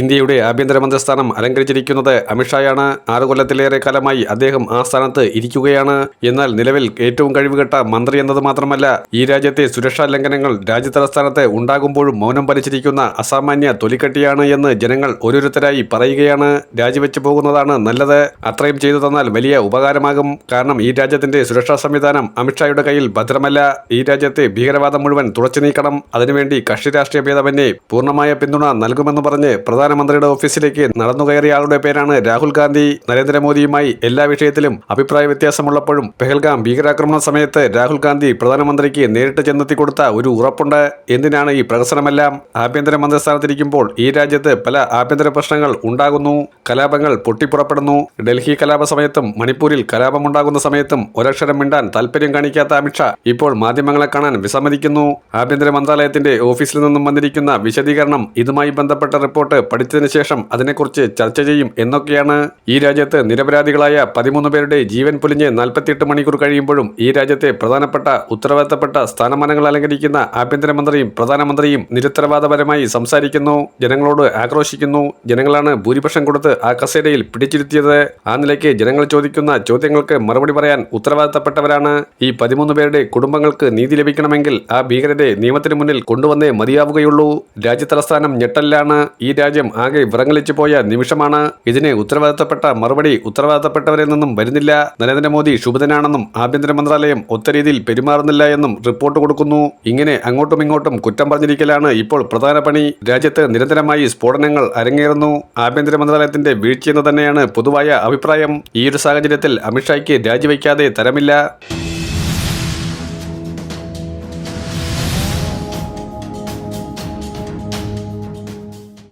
ഇന്ത്യയുടെ ആഭ്യന്തരമന്ത്രി സ്ഥാനം അലങ്കരിച്ചിരിക്കുന്നത് അമിത്ഷായാണ് ആറ് കൊല്ലത്തിലേറെ കാലമായി അദ്ദേഹം ആ സ്ഥാനത്ത് ഇരിക്കുകയാണ്. എന്നാൽ നിലവിൽ ഏറ്റവും കഴിവുകെട്ട മന്ത്രി എന്നത് മാത്രമല്ല ഈ രാജ്യത്തെ സുരക്ഷാ ലംഘനങ്ങൾ രാജ്യതലസ്ഥാനത്ത് ഉണ്ടാകുമ്പോഴും മൗനം പാലിച്ചിരിക്കുന്ന അസാമാന്യ തൊലിക്കട്ടിയാണ് എന്ന് ജനങ്ങൾ ഓരോരുത്തരായി പറയുകയാണ്. രാജിവെച്ചു പോകുന്നതാണ് നല്ലത്. അത്രയും ചെയ്തു തന്നാൽ വലിയ ഉപകാരമാകും. കാരണം ഈ രാജ്യത്തിന്റെ സുരക്ഷാ സംവിധാനം അമിത്ഷായുടെ കയ്യിൽ ഭദ്രമല്ല. ഈ രാജ്യത്തെ ഭീകരവാദം മുഴുവൻ തുടച്ചു നീക്കണം. അതിനുവേണ്ടി കക്ഷി രാഷ്ട്രീയ ഭേദമന്യേ പൂർണമായ പിന്തുണ നൽകുമെന്ന് പറഞ്ഞ് പ്രധാനമന്ത്രിയുടെ ഓഫീസിലേക്ക് നടന്നു കയറിയ ആളുടെ പേരാണ് രാഹുൽ ഗാന്ധി. നരേന്ദ്രമോദിയുമായി എല്ലാ വിഷയത്തിലും അഭിപ്രായ വ്യത്യാസമുള്ളപ്പോഴും പെഹൽഗാം ഭീകരാക്രമണ സമയത്ത് രാഹുൽ ഗാന്ധി പ്രധാനമന്ത്രിക്ക് നേരിട്ട് ചെന്നെത്തി കൊടുത്ത ഒരു ഉറപ്പുണ്ട്. എന്തിനാണ് ഈ പ്രഹസനമെല്ലാം? ആഭ്യന്തരമന്ത്രി മന്ത്രിസ്ഥാനത്തിരിക്കുമ്പോൾ ഈ രാജ്യത്ത് പല ആഭ്യന്തര പ്രശ്നങ്ങൾ ഉണ്ടാകുന്നു. കലാപങ്ങൾ പൊട്ടിപ്പുറപ്പെടുന്നു. ഡൽഹി കലാപ സമയത്തും മണിപ്പൂരിൽ കലാപമുണ്ടാകുന്ന സമയത്തും ഒരക്ഷരം മിണ്ടാൻ താല്പര്യം കാണിക്കാത്ത അമിത്ഷാ ഇപ്പോൾ മാധ്യമങ്ങളെ കാണാൻ വിസമ്മതിക്കുന്നു. ആഭ്യന്തര മന്ത്രാലയത്തിന്റെ ഓഫീസിൽ നിന്നും വന്നിരിക്കുന്ന വിശദീകരണം ഇതുമായി ബന്ധപ്പെട്ട റിപ്പോർട്ട് പഠിച്ചതിന് ശേഷം അതിനെക്കുറിച്ച് ചർച്ച ചെയ്യും എന്നൊക്കെയാണ് ഈ രാജ്യത്ത് നിരപരാധികളായ പതിമൂന്ന് പേരുടെ ജീവൻ പൊലിഞ്ഞ് നാൽപ്പത്തിയെട്ട് മണിക്കൂർ കഴിയുമ്പോഴും ഈ രാജ്യത്തെ പ്രധാനപ്പെട്ട ഉത്തരവാദിത്തപ്പെട്ട സ്ഥാനമാനങ്ങൾ അലങ്കരിക്കുന്ന ആഭ്യന്തരമന്ത്രിയും പ്രധാനമന്ത്രിയും നിരുത്തരവാദപരമായി സംസാരിക്കുന്നു. ജനങ്ങളോട് ആക്രോശിക്കുന്നു. ജനങ്ങളാണ് ഭൂരിപക്ഷം കൊടുത്ത് ആ കസേരയിൽ പിടിച്ചിരുത്തിയത്. ആ നിലയ്ക്ക് ജനങ്ങൾ ചോദിക്കുന്ന ചോദ്യങ്ങൾക്ക് മറുപടി പറയാൻ ഉത്തരവാദിത്തപ്പെട്ടവരാണ്. ഈ പതിമൂന്ന് പേരുടെ കുടുംബങ്ങൾക്ക് നീതി ലഭിക്കണമെങ്കിൽ ആ ഭീകരരെ നിയമത്തിന് മുന്നിൽ കൊണ്ടുവന്നേ മതിയാവുകയുള്ളൂ. രാജ്യതലസ്ഥാനം ഞെട്ടലിലാണ്. ഈ രാജ്യം ആകെ വിറങ്ങലിച്ചു പോയ നിമിഷമാണ് ഇതിന് ഉത്തരവാദിത്തപ്പെട്ട മറുപടി ഉത്തരവാദിത്തപ്പെട്ടവരിൽ നിന്നും വരുന്നില്ല. നരേന്ദ്രമോദി ശുഭതനാണെന്നും ആഭ്യന്തര മന്ത്രാലയം ഒത്ത രീതിയിൽ പെരുമാറുന്നില്ല എന്നും റിപ്പോർട്ട് കൊടുക്കുന്നു. ഇങ്ങനെ അങ്ങോട്ടും ഇങ്ങോട്ടും കുറ്റം പറഞ്ഞിരിക്കലാണ് ഇപ്പോൾ പ്രധാന പണി. രാജ്യത്ത് നിരന്തരമായി സ്ഫോടനങ്ങൾ അരങ്ങേറുന്നു. ആഭ്യന്തര മന്ത്രാലയത്തിന്റെ വീഴ്ചയെന്ന് തന്നെയാണ് പൊതുവായ അഭിപ്രായം. ഈ ഒരു സാഹചര്യത്തിൽ അമിത്ഷായ്ക്ക് രാജിവെക്കാതെ തരമില്ല.